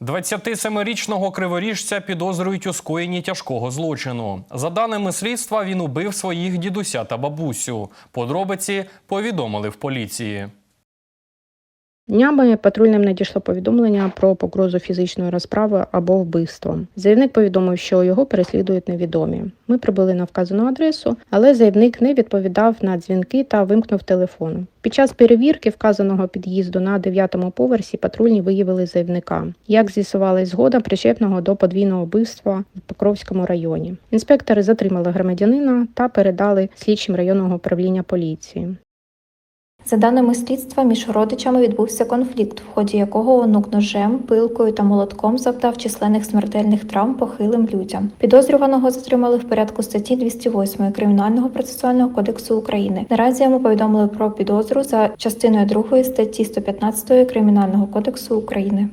27-річного криворіжця підозрюють у скоєнні тяжкого злочину. За даними слідства, він убив своїх дідуся та бабусю. Подробиці повідомили в поліції. Днями патрульним надійшло повідомлення про погрозу фізичної розправи або вбивство. Заявник повідомив, що його переслідують невідомі. Ми прибули на вказану адресу, але заявник не відповідав на дзвінки та вимкнув телефон. Під час перевірки вказаного під'їзду на дев'ятому поверсі патрульні виявили заявника. Як з'ясувалась згода причетного до подвійного вбивства в Покровському районі. Інспектори затримали громадянина та передали слідчим районного управління поліції. За даними слідства, між родичами відбувся конфлікт, в ході якого онук ножем, пилкою та молотком завдав численних смертельних травм похилим людям. Підозрюваного затримали в порядку статті 208 Кримінального процесуального кодексу України. Наразі йому повідомили про підозру за частиною 2 статті 115 Кримінального кодексу України.